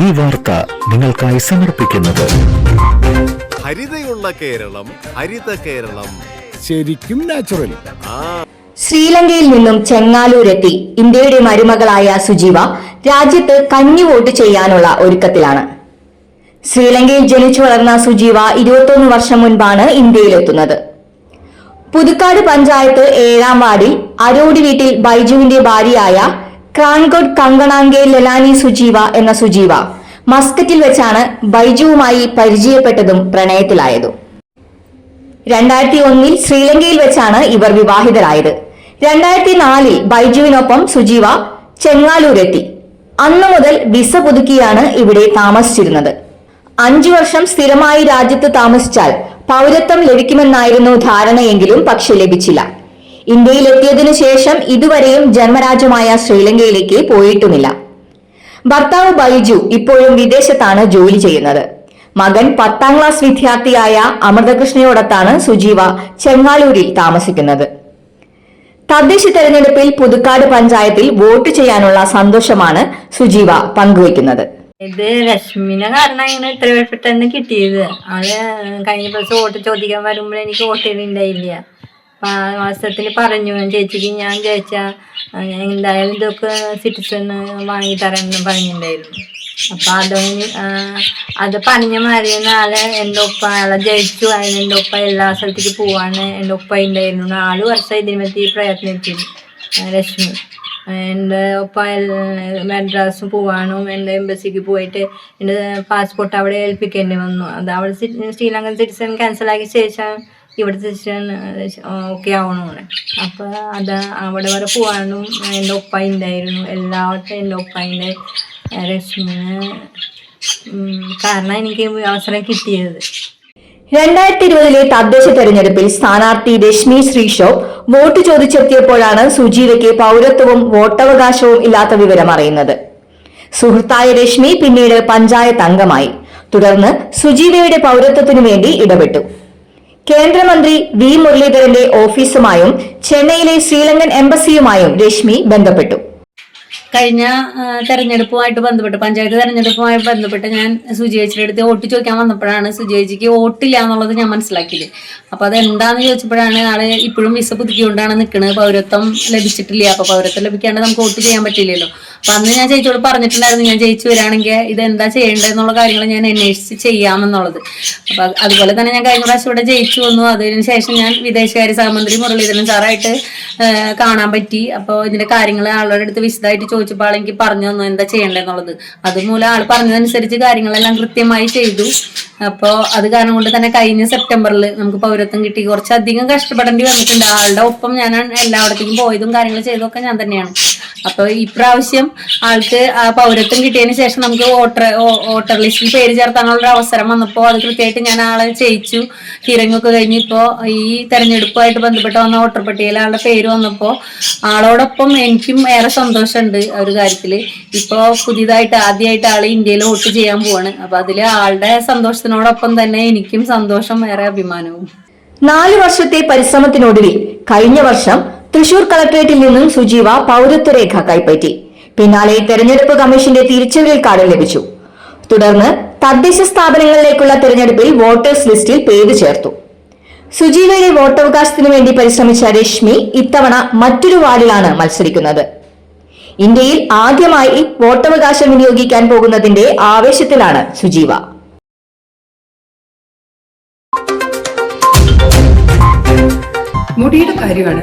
ഈ വാർത്ത നിങ്ങൾക്കായി സമർപ്പിക്കുന്നത്. ഹരിതയുള്ള കേരളം ഹരിത കേരളം. ശരിക്കും നാച്ചുറൽ ശ്രീലങ്കയിൽ നിന്നും ചെങ്ങാലൂരെത്തി ഇന്ത്യയുടെ മരുമകളായ സുജീവ രാജ്യത്ത് കഞ്ഞി വോട്ട് ചെയ്യാനുള്ള ഒരുക്കത്തിലാണ്. ശ്രീലങ്കയിൽ ജനിച്ചു വളർന്ന സുജീവ ഇരുപത്തൊന്ന് വർഷം മുൻപാണ് ഇന്ത്യയിലെത്തുന്നത്. പുതുക്കാട് പഞ്ചായത്ത് ഏഴാം വാർഡിൽ അരോടി വീട്ടിൽ ബൈജുവിന്റെ ഭാര്യയായ ക്രാൻകോട്ട് കങ്കണാങ്കെ ലലാനി സുജീവ എന്ന സുജീവ മസ്കറ്റിൽ വെച്ചാണ് ബൈജുവുമായി പരിചയപ്പെട്ടതും പ്രണയത്തിലായതും. രണ്ടായിരത്തി ഒന്നിൽ ശ്രീലങ്കയിൽ വെച്ചാണ് ഇവർ വിവാഹിതരായത്. രണ്ടായിരത്തി നാലിൽ ബൈജുവിനൊപ്പം സുജീവ ചെങ്ങാലൂരെത്തി. അന്നു മുതൽ വിസ പുതുക്കിയാണ് ഇവിടെ താമസിച്ചിരുന്നത്. അഞ്ചു വർഷം സ്ഥിരമായി രാജ്യത്ത് താമസിച്ചാൽ പൗരത്വം ലഭിക്കുമെന്നായിരുന്നു ധാരണയെങ്കിലും പക്ഷെ ലഭിച്ചില്ല. ഇന്ത്യയിലെത്തിയതിനു ശേഷം ഇതുവരെയും ജന്മരാജ്യമായ ശ്രീലങ്കയിലേക്ക് പോയിട്ടുമില്ല. ഭർത്താവ് ബൈജു ഇപ്പോഴും വിദേശത്താണ് ജോലി ചെയ്യുന്നത്. മകൻ പത്താം ക്ലാസ് വിദ്യാർത്ഥിയായ അമൃതകൃഷ്ണയോടൊത്താണ് സുജീവ ചെങ്ങാലൂരിൽ താമസിക്കുന്നത്. തദ്ദേശ തെരഞ്ഞെടുപ്പിൽ പുതുക്കാട് പഞ്ചായത്തിൽ വോട്ട് ചെയ്യാനുള്ള സന്തോഷമാണ് സുജീവ പങ്കുവയ്ക്കുന്നത്. ഇത് രശ്മിനെ കാരണം ഇങ്ങനെ ഇത്ര പെട്ടെന്ന് കിട്ടിയത്. അത് കഴിഞ്ഞ ദിവസം വോട്ട് ചോദിക്കാൻ വരുമ്പോൾ എനിക്ക് വോട്ട് ചെയ്തിട്ടുണ്ടായില്ല. മാസത്തിൽ പറഞ്ഞു ചേച്ചിക്ക് ഞാൻ ചോദിച്ച എന്തായാലും ഇതൊക്കെ സിറ്റിസൺ വാങ്ങി തരാമെന്ന് പറഞ്ഞിട്ടുണ്ടായിരുന്നു. അപ്പൊ അത് അത് പറഞ്ഞ മാറിയ നാളെ എന്റെ ഒപ്പ ആളെ ജയിച്ചു അതിന് എന്റെ ഒപ്പ എല്ലാ സ്ഥലത്തേക്ക് പോവാണ് എന്റെ ഒപ്പ ഉണ്ടായിരുന്നു. നാല് വർഷം ഇതിനെ പറ്റി പ്രയത്നിച്ചു രശ്മി എന്റെ ഒപ്പ മദ്രാസും പോവാനും എന്റെ എംബസിക്ക് പോയിട്ട് എന്റെ പാസ്പോർട്ട് അവിടെ ഏൽപ്പിക്കേണ്ടി വന്നു. അത് അവിടെ ശ്രീലങ്കൻ സിറ്റിസൺ ക്യാൻസലാക്കിയ ശേഷം ഇവിടുത്തെ സിറ്റിസൺ ഓക്കെ ആവണമെന്ന് അപ്പോൾ അത് അവിടെ വരെ പോകാനും എന്റെ ഒപ്പ ഉണ്ടായിരുന്നു എല്ലാവരും എന്റെ ഒപ്പന്റെ രശ്മിന് കാരണം എനിക്ക് അവസരം കിട്ടിയത്. രണ്ടായിരത്തി ഇരുപതിലെ തദ്ദേശ തെരഞ്ഞെടുപ്പിൽ സ്ഥാനാർത്ഥി രശ്മി ശ്രീഷോ വോട്ട് ചോദിച്ചെത്തിയപ്പോഴാണ് സുജീവയ്ക്ക് പൗരത്വവും വോട്ടവകാശവും ഇല്ലാത്ത വിവരം അറിയുന്നത്. സുഹൃത്തായ രശ്മി പിന്നീട് പഞ്ചായത്ത് അംഗമായി. തുടർന്ന് സുജീവയുടെ പൗരത്വത്തിനു വേണ്ടി ഇടപെട്ടു. കേന്ദ്രമന്ത്രി വി മുരളീധരന്റെ ഓഫീസുമായും ചെന്നൈയിലെ ശ്രീലങ്കൻ എംബസിയുമായും രശ്മി ബന്ധപ്പെട്ടു കഴിഞ്ഞ തെരഞ്ഞെടുപ്പുമായിട്ട് ബന്ധപ്പെട്ട് പഞ്ചായത്ത് തെരഞ്ഞെടുപ്പുമായി ബന്ധപ്പെട്ട് ഞാൻ സുജേച്ചിയുടെ അടുത്ത് വോട്ട് ചോദിക്കാൻ വന്നപ്പോഴാണ് സുജേച്ചിക്ക് വോട്ടില്ല എന്നുള്ളത് ഞാൻ മനസ്സിലാക്കിയത്. അപ്പൊ അത് എന്താന്ന് ചോദിച്ചപ്പോഴാണ് ആൾ ഇപ്പോഴും വിസ പുതുക്കിക്കൊണ്ടാണ് നിൽക്കുന്നത് പൗരത്വം ലഭിച്ചിട്ടില്ല. അപ്പൊ പൗരത്വം ലഭിക്കാണ്ട് നമുക്ക് വോട്ട് ചെയ്യാൻ പറ്റില്ലല്ലോ. അപ്പൊ അന്ന് ഞാൻ ചേച്ചിയോട് പറഞ്ഞിട്ടുണ്ടായിരുന്നു. ഞാൻ ജയിച്ചു വരാണെങ്കിൽ ഇത് എന്താ ചെയ്യേണ്ടതെന്നുള്ള കാര്യങ്ങൾ ഞാൻ അന്വേഷിച്ച് ചെയ്യാമെന്നുള്ളത്. അപ്പൊ അത് അതുപോലെ തന്നെ ഞാൻ കഴിഞ്ഞ പ്രാവശ്യം ഇവിടെ ജയിച്ചു വന്നു. അതിന് ശേഷം ഞാൻ വിദേശകാര്യ സഹമന്ത്രി മുരളീധരൻ സാറായിട്ട് കാണാൻ പറ്റി. അപ്പോൾ ഇതിന്റെ കാര്യങ്ങൾ ആളുടെ അടുത്ത് വിശദമായിട്ട് ചോദിച്ചപ്പോൾ എനിക്ക് പറഞ്ഞു തന്നു എന്താ ചെയ്യണ്ടെന്നുള്ളത് അതുമൂലം ആൾ പറഞ്ഞതനുസരിച്ച് കാര്യങ്ങളെല്ലാം കൃത്യമായി ചെയ്തു. അപ്പോ അത് കാരണം കൊണ്ട് തന്നെ കഴിഞ്ഞ സെപ്റ്റംബറിൽ നമുക്ക് പൗരത്വം കിട്ടി. കുറച്ചധികം കഷ്ടപ്പെടേണ്ടി വന്നിട്ടുണ്ട്. ആളുടെ ഒപ്പം ഞാൻ എല്ലായിടത്തേക്കും പോയതും കാര്യങ്ങൾ ചെയ്തതൊക്കെ ഞാൻ തന്നെയാണ്. അപ്പോൾ ഇപ്രാവശ്യം ആൾക്ക് പൗരത്വം കിട്ടിയതിന് ശേഷം നമുക്ക് വോട്ടർ വോട്ടർ ലിസ്റ്റിൽ പേര് ചേർത്താനുള്ള ഒരു അവസരം വന്നപ്പോൾ അത് കൃത്യമായിട്ട് ഞാൻ ആളെ ചെയ്യിച്ചു. ഒക്കെ കഴിഞ്ഞ് ഇപ്പോൾ ഈ തെരഞ്ഞെടുപ്പുമായിട്ട് ബന്ധപ്പെട്ട് വന്ന വോട്ടർ പട്ടികയിൽ ആളുടെ പേര് വന്നപ്പോൾ ആളോടൊപ്പം എനിക്കും ഏറെ സന്തോഷമുണ്ട് ഒരു കാര്യത്തിൽ ഇപ്പോൾ പുതിയതായിട്ട് ആദ്യമായിട്ട് ആൾ ഇന്ത്യയിൽ വോട്ട് ചെയ്യാൻ പോവാണ്. അപ്പൊ അതിൽ ആളുടെ സന്തോഷത്തിനോടൊപ്പം തന്നെ എനിക്കും സന്തോഷം ഏറെ അഭിമാനവും. നാല് വർഷത്തെ പരിശ്രമത്തിനൊടുവിൽ കഴിഞ്ഞ വർഷം തൃശൂർ കളക്ടറേറ്റിൽ നിന്നും സുജീവ പൗരത്വ രേഖ കൈപ്പറ്റി. പിന്നാലെ തെരഞ്ഞെടുപ്പ് കമ്മീഷന്റെ തിരിച്ചറിയൽ കാർഡ് ലഭിച്ചു. തുടർന്ന് തദ്ദേശ സ്ഥാപനങ്ങളിലേക്കുള്ള തെരഞ്ഞെടുപ്പിൽ വോട്ടേഴ്സ് ലിസ്റ്റിൽ പേര് ചേർത്തു. സുജീവയുടെ വോട്ടവകാശത്തിനു വേണ്ടി പരിശ്രമിച്ച രശ്മി ഇത്തവണ മറ്റൊരു വാർഡിലാണ് മത്സരിക്കുന്നത്. ഇന്ത്യയിൽ ആദ്യമായി വോട്ടവകാശം വിനിയോഗിക്കാൻ പോകുന്നതിന്റെ ആവേശത്തിലാണ് സുജീവ. മുടിയുടെ കാര്യമാണ്.